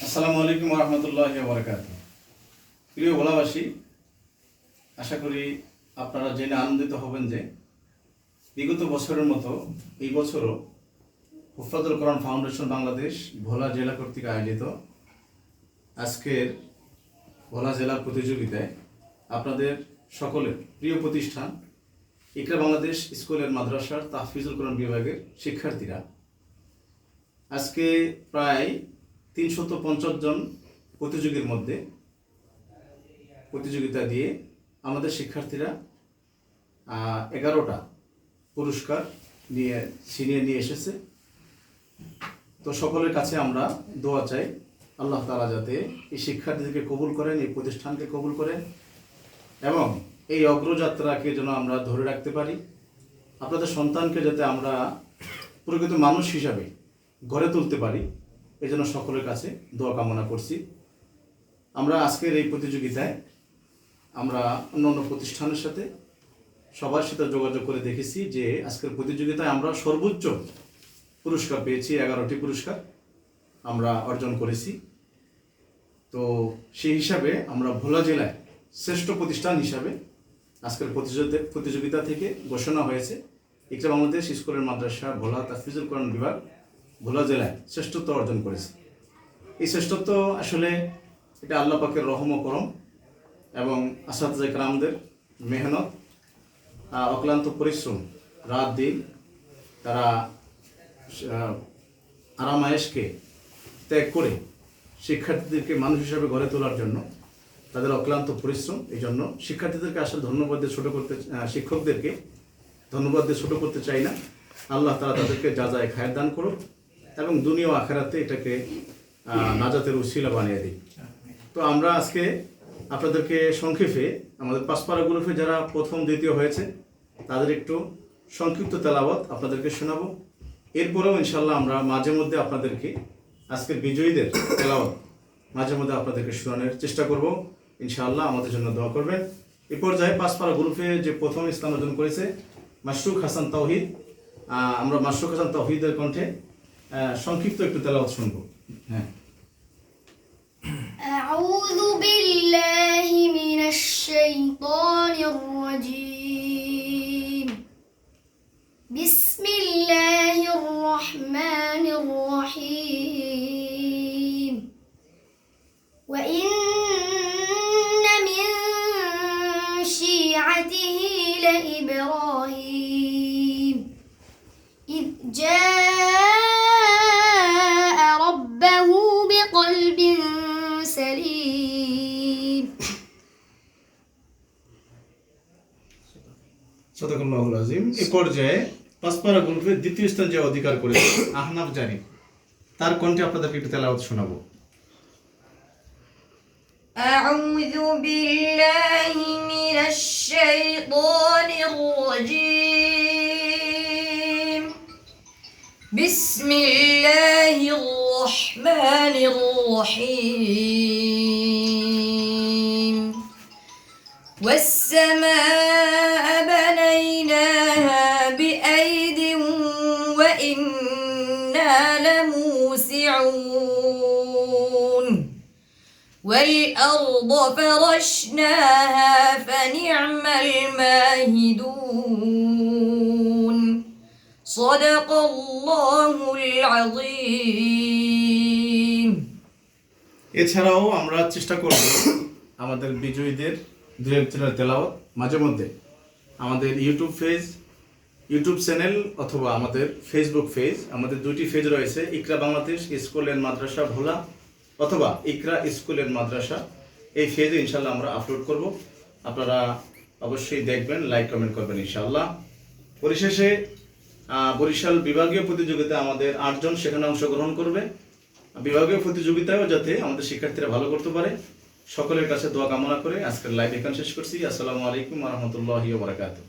আসসালামু আলাইকুম রহমতুল্লাহ বরকাত প্রিয় ভোলাবাসী আশা করি আপনারা জেনে আনন্দিত হবেন যে বিগত বছরের মতো এই বছরও হুফাদুল কোরআন ফাউন্ডেশন বাংলাদেশ ভোলা জেলা কর্তৃক আয়োজিত আজকের ভোলা জেলা প্রতিযোগিতায় আপনাদের সকলের প্রিয় প্রতিষ্ঠান ইকরা বাংলাদেশ স্কুলের মাদ্রাসার তাহফিজুল কোরআন বিভাগের শিক্ষার্থীরা। আজকে প্রায় তিনশত পঞ্চাশ জন প্রতিযোগীর মধ্যে প্রতিযোগিতা দিয়ে আমাদের শিক্ষার্থীরা এগারোটা পুরস্কার নিয়ে, ছিনিয়ে নিয়ে এসেছে। তো সকলের কাছে আমরা দোয়া চাই, আল্লাহ তালা যাতে এই শিক্ষার্থীদেরকে কবুল করেন, এই প্রতিষ্ঠানকে কবুল করেন এবং এই অগ্রযাত্রাকে যেন আমরা ধরে রাখতে পারি। আপনাদের সন্তানকে যাতে আমরা প্রকৃত মানুষ হিসাবে গড়ে তুলতে পারি। এই জন্য সকলের কাছে দোয়া কামনা করছি। আমরা আজকের এই প্রতিযোগিতায় আমরা অন্য অন্য প্রতিষ্ঠানের সাথে সবার সাথে যোগাযোগ করে দেখেছি যে আজকের প্রতিযোগিতায় আমরা সর্বোচ্চ পুরস্কার পেয়েছি, এগারোটি পুরস্কার আমরা অর্জন করেছি। তো সেই হিসাবে আমরা ভোলা জেলায় শ্রেষ্ঠ প্রতিষ্ঠান হিসাবে আজকের প্রতিযোগিতা প্রতিযোগিতা থেকে ঘোষণা হয়েছে। ইকরা বাংলাদেশ স্কুলের মাদ্রাসা ভোলা তাফিজুল কোরআন বিভাগ। ভোলা জেলায় শ্রেষ্ঠত্ব অর্জন করেছে। এই শ্রেষ্ঠত্ব আসলে এটা আল্লাহ পাকের রহম করম এবং আসাদ কালামদের মেহনত অক্লান্ত পরিশ্রম রাত দিন তারা আহ, আরাম আয়েশকে ত্যাগ করে শিক্ষার্থীদেরকে মানুষ হিসাবে গড়ে তোলার জন্য তাদের অক্লান্ত পরিশ্রম এই জন্য শিক্ষার্থীদেরকে আসলে ধন্যবাদ দিয়ে ছোটো করতে শিক্ষকদেরকে ধন্যবাদ দিয়ে ছোটো করতে চাই না। আল্লাহ তারা তাদেরকে যা যায় খায়ের দান করুক। এবং দুনিয়া আখেরাতে এটাকে নাজাতের উশিলা বানিয়ে দিই। তো আমরা আজকে আপনাদেরকে সংক্ষেপে আমাদের পাঁচপাড়া গ্রুপে যারা প্রথম, দ্বিতীয় হয়েছে, তাদের একটু সংক্ষিপ্ত তেলাওয়াত আপনাদেরকে শোনাবো। এরপরেও ইনশাল্লাহ আমরা মাঝে মধ্যে আপনাদেরকে আজকের বিজয়ীদের তেলাওয়াত মাঝে মধ্যে আপনাদেরকে শোনানোর চেষ্টা করব। ইনশাআল্লাহ আমাদের জন্য দোয়া করবেন। এ পর্যায়ে পাঁচপাড়া গ্রুপে যে প্রথম স্থান অর্জন করেছে মাসরুক হাসান তাওহিদ আমরা মাসরুক হাসান তাওহিদের কণ্ঠে সংক্ষিপ্ত একটু তেলাওয়াত শুনবো হ্যাঁ أعوذ بالله من الشيطان الرجيم সদাকুল্লাহুল আজিম এ পর্যায়ে পাঁচপাড়া গ্রুপের দ্বিতীয় স্থান যে অধিকার করেছে আহনাফ জানি তার কণ্ঠে আপনাদেরকে একটু তেলাওয়াত শোনাবো أعوذ بالله من الشيطان الرجيم بسم الله الرحمن الرحيم والسماء والأرض فرشناها فنعم الماهدون صدق الله العظيم এছাড়াও আমরা চেষ্টা করব আমাদের বিজয়ীদের দু একজনের তেলাওয়াত মাঝে মধ্যে আমাদের ইউটিউব পেজ ইউটিউব চ্যানেল অথবা আমাদের ফেসবুক পেজ আমাদের দুইটি পেজ রয়েছে ইকরা বাংলাদেশ স্কুল অ্যান্ড মাদ্রাসা ভোলা অথবা ইকরা স্কুল মাদ্রাসা, এই পেজে ইনশাল্লাহ আমরা আপলোড করব। আপনারা অবশ্যই দেখবেন লাইক কমেন্ট করবেন ইনশাল্লাহ পরিশেষে বরিশাল বিভাগীয় প্রতিযোগিতায় আমাদের আটজন সেখানে অংশগ্রহণ করবে। বিভাগীয় প্রতিযোগিতায়ও যাতে আমাদের শিক্ষার্থীরা ভালো করতে পারে। সকলের কাছে দোয়া কামনা করে আজকের লাইভ এখানে শেষ করছি। আসসালামু আলাইকুম রহমতুল্লাহ বারাকাতুহ।